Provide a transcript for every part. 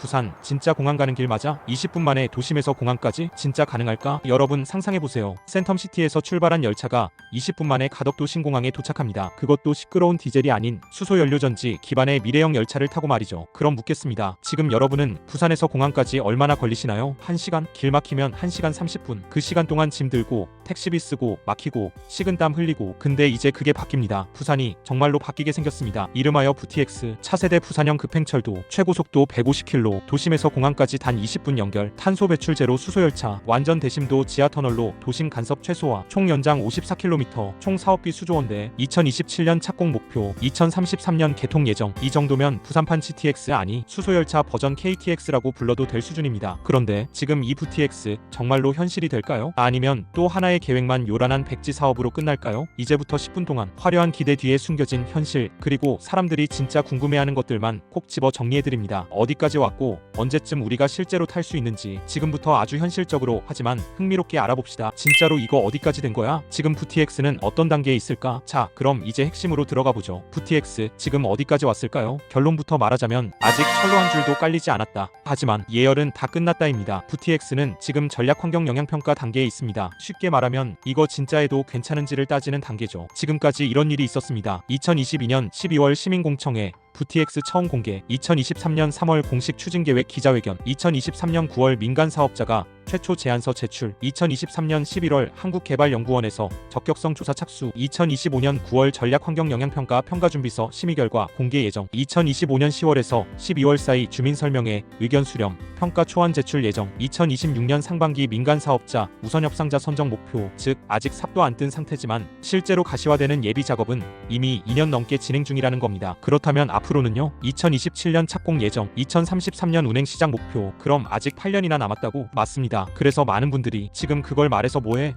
부산 진짜 공항 가는 길 맞아? 20분 만에 도심에서 공항까지 진짜 가능할까? 여러분 상상해 보세요. 센텀시티에서 출발한 열차가 20분 만에 가덕도 신공항에 도착합니다. 그것도 시끄러운 디젤이 아닌 수소 연료전지 기반의 미래형 열차를 타고 말이죠. 그럼 묻겠습니다. 지금 여러분은 부산에서 공항까지 얼마나 걸리시나요? 1시간? 길 막히면 1시간 30분. 그 시간 동안 짐 들고 택시비 쓰고 막히고 식은땀 흘리고 근데 이제 그게 바뀝니다. 부산이 정말로 바뀌게 생겼습니다. 이름하여 VTX 차세대 부산형 급행철도 최고 속도 150km 도심에서 공항까지 단 20분 연결 탄소 배출 제로 수소 열차 완전 대심도 지하 터널로 도심 간섭 최소화 총 연장 54km 총 사업비 수조원대 2027년 착공 목표 2033년 개통 예정 이 정도면 부산판 GTX 아니 수소 열차 버전 KTX라고 불러도 될 수준입니다. 그런데 지금 이 VTX 정말로 현실이 될까요? 아니면 또 하나의 계획만 요란한 백지 사업으로 끝날까요? 이제부터 10분 동안 화려한 기대 뒤에 숨겨진 현실 그리고 사람들이 진짜 궁금해하는 것들만 콕 집어 정리해드립니다. 어디까지 왔고 언제쯤 우리가 실제로 탈 수 있는지 지금부터 아주 현실적으로 하지만 흥미롭게 알아봅시다. 진짜로 이거 어디까지 된 거야? 지금 VTX는 어떤 단계에 있을까? 자, 그럼 이제 핵심으로 들어가 보죠. VTX 지금 어디까지 왔을까요? 결론부터 말하자면 아직 철로 한 줄도 깔리지 않았다. 하지만 예열은 다 끝났다입니다. VTX는 지금 전략 환경 영향 평가 단계에 있습니다. 쉽게 말하면 이거 진짜 해도 괜찮은지를 따지는 단계죠. 지금까지 이런 일이 있었습니다. 2022년 12월 시민공청회 VTX 처음 공개, 2023년 3월 공식 추진 계획 기자회견, 2023년 9월 민간 사업자가 최초 제안서 제출, 2023년 11월 한국개발연구원에서 적격성 조사 착수, 2025년 9월 전략환경영향평가 평가준비서 심의 결과 공개 예정, 2025년 10월에서 12월 사이 주민 설명회, 의견 수렴, 평가 초안 제출 예정, 2026년 상반기 민간 사업자 우선 협상자 선정 목표, 즉 아직 삽도 안 뜬 상태지만 실제로 가시화되는 예비 작업은 이미 2년 넘게 진행 중이라는 겁니다. 그렇다면 앞으로는요? 2027년 착공 예정, 2033년 운행 시작 목표. 그럼 아직 8년이나 남았다고? 맞습니다. 그래서 많은 분들이 지금 그걸 말해서 뭐해?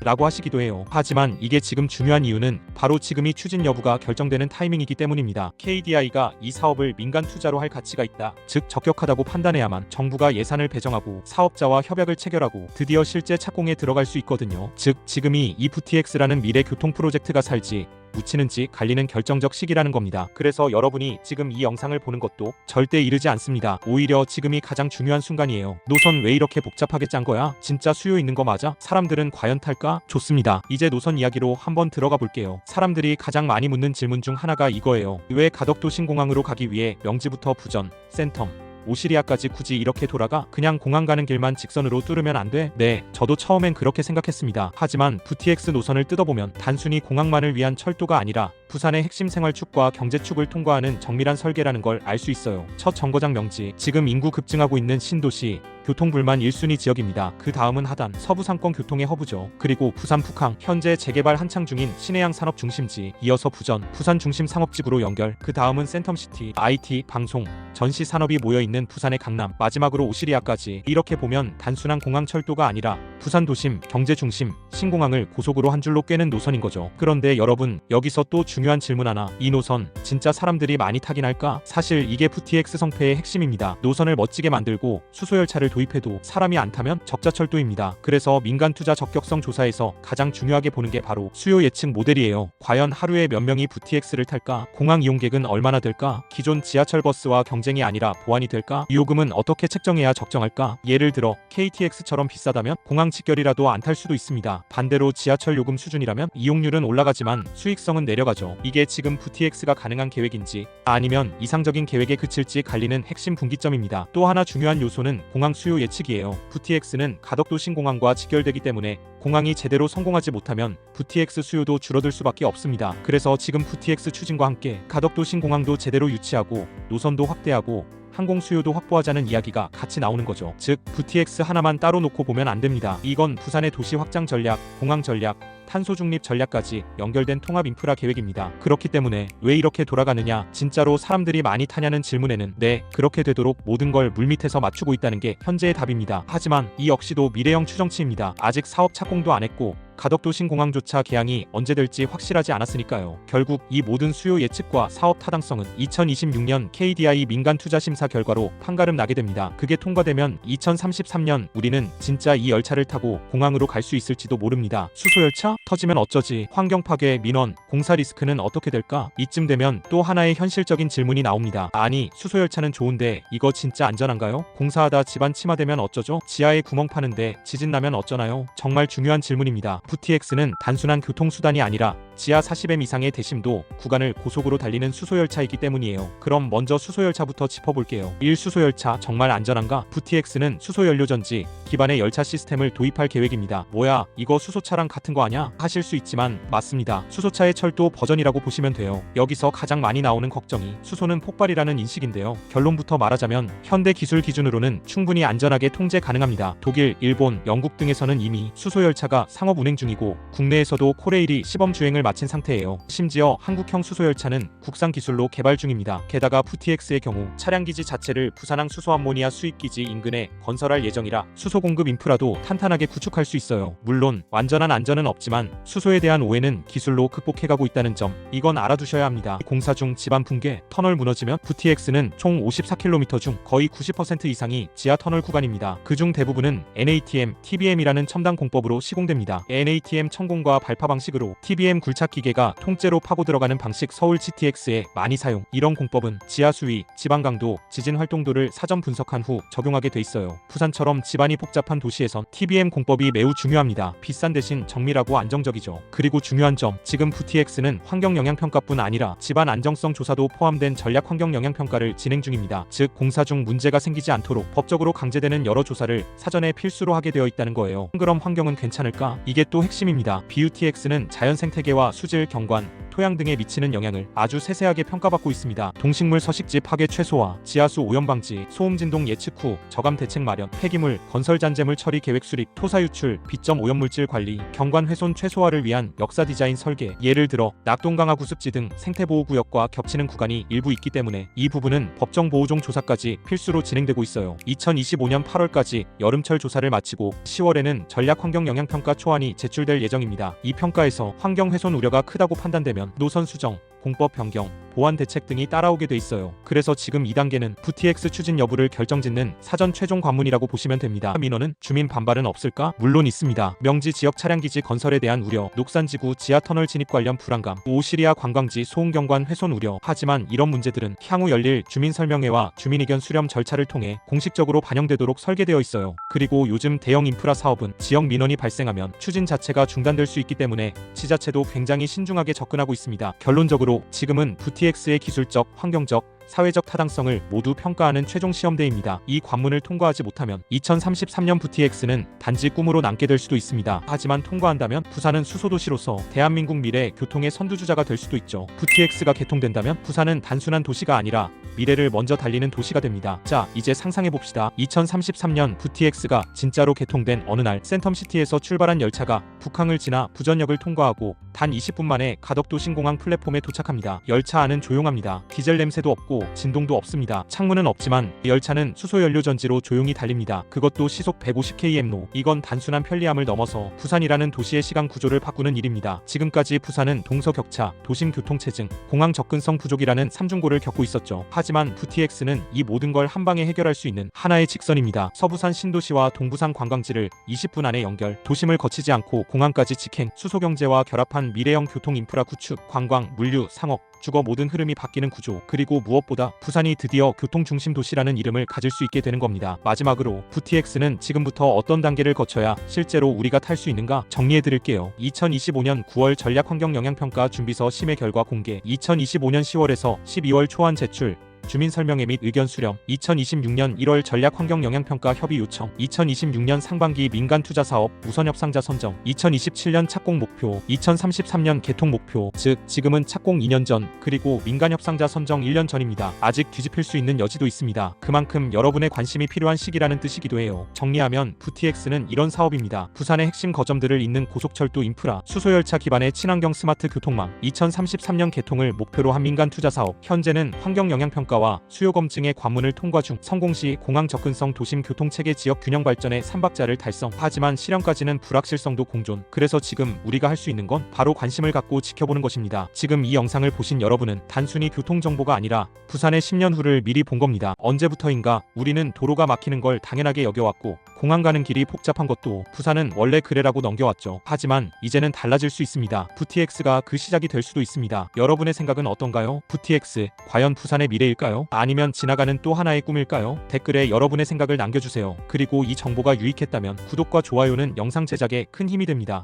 라고 하시기도 해요. 하지만 이게 지금 중요한 이유는 바로 지금이 추진 여부가 결정되는 타이밍이기 때문입니다. KDI가 이 사업을 민간 투자로 할 가치가 있다. 즉 적격하다고 판단해야만 정부가 예산을 배정하고 사업자와 협약을 체결하고 드디어 실제 착공에 들어갈 수 있거든요. 즉 지금이 이 VTX라는 미래 교통 프로젝트가 살지 묻히는지 갈리는 결정적 시기라는 겁니다. 그래서 여러분이 지금 이 영상을 보는 것도 절대 이르지 않습니다. 오히려 지금이 가장 중요한 순간이에요. 노선 왜 이렇게 복잡하게 짠 거야? 진짜 수요 있는 거 맞아? 사람들은 과연 탈까? 좋습니다. 이제 노선 이야기로 한번 들어가 볼게요. 사람들이 가장 많이 묻는 질문 중 하나가 이거예요. 왜 가덕도 신공항으로 가기 위해 명지부터 부전, 센텀, 오시리아까지 굳이 이렇게 돌아가 그냥 공항 가는 길만 직선으로 뚫으면 안 돼? 네, 저도 처음엔 그렇게 생각했습니다. 하지만 VTX 노선을 뜯어보면 단순히 공항만을 위한 철도가 아니라 부산의 핵심 생활축과 경제축을 통과하는 정밀한 설계라는 걸 알 수 있어요. 첫 정거장 명지, 지금 인구 급증하고 있는 신도시, 교통 불만 1순위 지역입니다. 그 다음은 하단, 서부 상권 교통의 허브죠. 그리고 부산 북항, 현재 재개발 한창 중인 신해양 산업 중심지, 이어서 부전, 부산 중심 상업지구로 연결. 그 다음은 센텀시티, IT, 방송, 전시 산업이 모여 있는 부산의 강남, 마지막으로 오시리아까지. 이렇게 보면 단순한 공항 철도가 아니라 부산 도심, 경제 중심, 신공항을 고속으로 한 줄로 꿰는 노선인 거죠. 그런데 여러분, 여기서 또 중요한 질문 하나. 이 노선 진짜 사람들이 많이 타긴 할까? 사실 이게 VTX 성패의 핵심입니다. 노선을 멋지게 만들고 수소열차를 도입해도 사람이 안 타면 적자철도입니다. 그래서 민간 투자 적격성 조사에서 가장 중요하게 보는 게 바로 수요 예측 모델이에요. 과연 하루에 몇 명이 VTX를 탈까? 공항 이용객은 얼마나 될까? 기존 지하철 버스와 경쟁이 아니라 보완이 될까? 요금은 어떻게 책정해야 적정할까? 예를 들어 KTX처럼 비싸다면 공항 직결이라도 안 탈 수도 있습니다. 반대로 지하철 요금 수준이라면 이용률은 올라가지만 수익성은 내려가죠. 이게 지금 VTX가 가능한 계획인지 아니면 이상적인 계획에 그칠지 갈리는 핵심 분기점입니다. 또 하나 중요한 요소는 공항 수요 예측이에요. VTX는 가덕도 신공항과 직결되기 때문에 공항이 제대로 성공하지 못하면 VTX 수요도 줄어들 수밖에 없습니다. 그래서 지금 VTX 추진과 함께 가덕도 신공항도 제대로 유치하고 노선도 확대하고 항공 수요도 확보하자는 이야기가 같이 나오는 거죠. 즉, VTX 하나만 따로 놓고 보면 안 됩니다. 이건 부산의 도시 확장 전략, 공항 전략, 탄소 중립 전략까지 연결된 통합 인프라 계획입니다. 그렇기 때문에 왜 이렇게 돌아가느냐, 진짜로 사람들이 많이 타냐는 질문에는 네, 그렇게 되도록 모든 걸 물밑에서 맞추고 있다는 게 현재의 답입니다. 하지만 이 역시도 미래형 추정치입니다. 아직 사업 착공도 안 했고 가덕도 신공항조차 개항이 언제 될지 확실하지 않았으니까요. 결국 이 모든 수요 예측과 사업 타당성은 2026년 KDI 민간 투자 심사 결과로 판가름 나게 됩니다. 그게 통과되면 2033년 우리는 진짜 이 열차를 타고 공항으로 갈 수 있을지도 모릅니다. 수소 열차 터지면 어쩌지? 환경 파괴, 민원, 공사 리스크는 어떻게 될까? 이쯤 되면 또 하나의 현실적인 질문이 나옵니다. 아니, 수소 열차는 좋은데 이거 진짜 안전한가요? 공사하다 집안 침하되면 어쩌죠? 지하에 구멍 파는데 지진 나면 어쩌나요? 정말 중요한 질문입니다. VTX는 단순한 교통수단이 아니라 지하 40m 이상의 대심도 구간을 고속으로 달리는 수소열차이기 때문이에요. 그럼 먼저 수소열차부터 짚어볼게요. 1. 수소열차 정말 안전한가? VTX는 수소연료전지 기반의 열차 시스템을 도입할 계획입니다. 뭐야 이거 수소차랑 같은 거 아냐? 하실 수 있지만 맞습니다. 수소차의 철도 버전이라고 보시면 돼요. 여기서 가장 많이 나오는 걱정이 수소는 폭발이라는 인식인데요. 결론부터 말하자면 현대 기술 기준으로는 충분히 안전하게 통제 가능합니다. 독일, 일본, 영국 등에서는 이미 수소열차가 상업 운행 중이고 국내에서도 코레일이 시범 주행을 마친 상태예요. 심지어 한국형 수소열차는 국산 기술로 개발 중입니다. 게다가 VTX의 경우 차량 기지 자체를 부산항 수소암모니아 수입기지 인근에 건설할 예정이라 수소 공급 인프라도 탄탄하게 구축할 수 있어요. 물론 완전한 안전은 없지만 수소에 대한 오해는 기술로 극복해가고 있다는 점 이건 알아두셔야 합니다. 공사 중 집안 붕괴, 터널 무너지면 VTX는 총 54km 중 거의 90% 이상이 지하 터널 구간입니다. 그중 대부분은 NATM, TBM이라는 첨단 공법으로 시공됩니다. NATM 천공과 발파 방식으로 TBM 굴착 기계가 통째로 파고 들어가는 방식 서울 GTX에 많이 사용. 이런 공법은 지하 수위, 지방 강도, 지진 활동도를 사전 분석한 후 적용하게 돼 있어요. 부산처럼 집안이 복잡한 도시에선 TBM 공법이 매우 중요합니다. 비싼 대신 정밀하고 안정적이죠. 그리고 중요한 점, 지금 VTX는 환경 영향 평가뿐 아니라 집안 안정성 조사도 포함된 전략 환경 영향 평가를 진행 중입니다. 즉 공사 중 문제가 생기지 않도록 법적으로 강제되는 여러 조사를 사전에 필수로 하게 되어 있다는 거예요. 그럼 환경은 괜찮을까? 이게 또 핵심입니다. BUTX는 자연 생태계와 수질, 경관, 토양 등에 미치는 영향을 아주 세세하게 평가받고 있습니다. 동식물 서식지 파괴 최소화, 지하수 오염 방지, 소음 진동 예측 후 저감 대책 마련, 폐기물, 건설 잔재물 처리 계획 수립, 토사 유출, 비점 오염 물질 관리, 경관 훼손 최소화를 위한 역사 디자인 설계. 예를 들어 낙동강화 구습지 등 생태 보호 구역과 겹치는 구간이 일부 있기 때문에 이 부분은 법정 보호종 조사까지 필수로 진행되고 있어요. 2025년 8월까지 여름철 조사를 마치고 10월에는 전략 환경 영향 평가 초안이 제출될 예정입니다. 이 평가에서 환경 훼손 우려가 크다고 판단되면 노선 수정, 공법 변경, 보완 대책 등이 따라오게 돼 있어요. 그래서 지금 2단계는 VTX 추진 여부를 결정짓는 사전 최종 관문이라고 보시면 됩니다. 민원은 주민 반발은 없을까? 물론 있습니다. 명지 지역 차량 기지 건설에 대한 우려, 녹산지구 지하 터널 진입 관련 불안감, 오시리아 관광지 소음경관 훼손 우려. 하지만 이런 문제들은 향후 열릴 주민 설명회와 주민 의견 수렴 절차를 통해 공식적으로 반영되도록 설계되어 있어요. 그리고 요즘 대형 인프라 사업은 지역 민원이 발생하면 추진 자체가 중단될 수 있기 때문에 지자체도 굉장히 신중하게 접근하고 있습니다. 결론적으로 지금은 VTX의 기술적, 환경적, 사회적 타당성을 모두 평가하는 최종 시험대입니다. 이 관문을 통과하지 못하면 2033년 VTX는 단지 꿈으로 남게 될 수도 있습니다. 하지만 통과한다면 부산은 수소도시로서 대한민국 미래 교통의 선두주자가 될 수도 있죠. VTX가 개통된다면 부산은 단순한 도시가 아니라 미래를 먼저 달리는 도시가 됩니다. 자, 이제 상상해 봅시다. 2033년 VTX가 진짜로 개통된 어느 날 센텀시티에서 출발한 열차가 북항을 지나 부전역을 통과하고 단 20분 만에 가덕도 신공항 플랫폼에 도착합니다. 열차 안은 조용합니다. 디젤 냄새도 없고 진동도 없습니다. 창문은 없지만 열차는 수소연료 전지로 조용히 달립니다. 그것도 시속 150km로. 이건 단순한 편리함을 넘어서 부산이라는 도시의 시간 구조를 바꾸는 일입니다. 지금까지 부산은 동서격차, 도심 교통체증, 공항 접근성 부족이라는 삼중고를 겪고 있었죠. 하지만 VTX는 이 모든 걸 한 방에 해결할 수 있는 하나의 직선입니다. 서부산 신도시와 동부산 관광지를 20분 안에 연결, 도심을 거치지 않고 공항까지 직행, 수소 경제와 결합한 미래형 교통 인프라 구축, 관광, 물류, 상업, 주거 모든 흐름이 바뀌는 구조 그리고 무엇보다 부산이 드디어 교통 중심 도시라는 이름을 가질 수 있게 되는 겁니다. 마지막으로 VTX는 지금부터 어떤 단계를 거쳐야 실제로 우리가 탈 수 있는가 정리해 드릴게요. 2025년 9월 전략 환경 영향 평가 준비서 심의 결과 공개 2025년 10월에서 12월 초안 제출 주민 설명회 및 의견 수렴, 2026년 1월 전략 환경 영향 평가 협의 요청, 2026년 상반기 민간 투자 사업 우선 협상자 선정, 2027년 착공 목표, 2033년 개통 목표. 즉 지금은 착공 2년 전, 그리고 민간 협상자 선정 1년 전입니다. 아직 뒤집힐 수 있는 여지도 있습니다. 그만큼 여러분의 관심이 필요한 시기라는 뜻이기도 해요. 정리하면 VTX는 이런 사업입니다. 부산의 핵심 거점들을 잇는 고속철도 인프라, 수소열차 기반의 친환경 스마트 교통망, 2033년 개통을 목표로 한 민간 투자 사업. 현재는 환경 영향 평가 국가와 수요 검증의 관문을 통과 중 성공 시 공항 접근성 도심 교통 체계 지역 균형 발전의 삼박자를 달성. 하지만 실현까지는 불확실성도 공존. 그래서 지금 우리가 할 수 있는 건 바로 관심을 갖고 지켜보는 것입니다. 지금 이 영상을 보신 여러분은 단순히 교통 정보가 아니라 부산의 10년 후를 미리 본 겁니다. 언제부터인가 우리는 도로가 막히는 걸 당연하게 여겨왔고 공항 가는 길이 복잡한 것도 부산은 원래 그래라고 넘겨왔죠. 하지만 이제는 달라질 수 있습니다. VTX가 그 시작이 될 수도 있습니다. 여러분의 생각은 어떤가요? VTX 과연 부산의 미래일까요? 아니면 지나가는 또 하나의 꿈일까요? 댓글에 여러분의 생각을 남겨주세요. 그리고 이 정보가 유익했다면 구독과 좋아요는 영상 제작에 큰 힘이 됩니다.